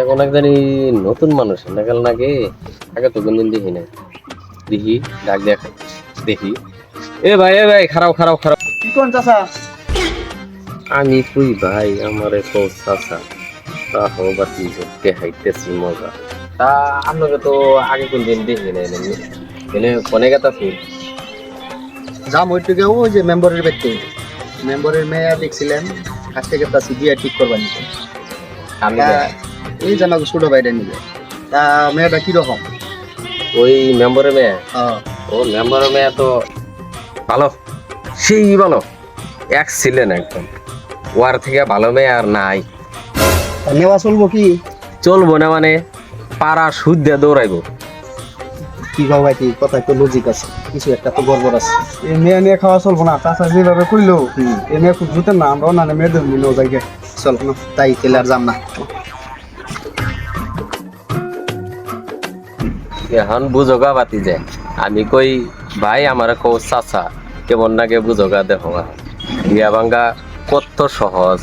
এখন এক জানি নতুন মানুষ না গেল নাকি আগে তো কোনদিন দেখি না দেখি ডাক দেখ দেখি। এ ভাই এ ভাই খারাপ খারাপ খারাপ কি কোন চাচা? আমি তুই ভাই আমার তো চাচা। তা হবাতি কে হাইতেছি মজা। তা আপনাকে তো আগে কোনদিন দেখি নাই এনে কোনে গেতাছি। যা মইটুকে ওই যে মেম্বারের ব্যক্তি। মেম্বারের মেয়ে দেখছিলেন কাছ থেকে তা বিয়ে ঠিক করবার নিতে আমি এই যে আমাকে ছোট ভাইটা নিবে তা মেয়েটা কীরকম? ওই মেম্বারের মেয়ে? হ্যাঁ। ও মেম্বারের মেয়ে তো ভালো। সেই ভালো। এক ছিলেন একদম। ওয়ার থেকে ভালো মেয়ে আর নাই। নেওয়া চলবো কি? চলবো না মানে পাড়া সুদ দিয়ে দৌড়াইবো। কি খাও ভাই কি কথা একটু লজিক আছে। কিছু একটা তো গড়বড় আছে। এই মেয়ে নিয়ে খাওয়া চলবো না। চাচা যেভাবে কইলো এই মেয়ে খুব জুতেন না। আমরাও না মেয়েদের মিলেও যাই চল না, তাই তেলে আর যাম না। এখন বুঝোগা বাতি যায় আমি কই, ভাই, আমার কৌ চাচা, কেমন নাগে বুঝোগা দেখো বিয়া ভাঙ্গা কত সহজ।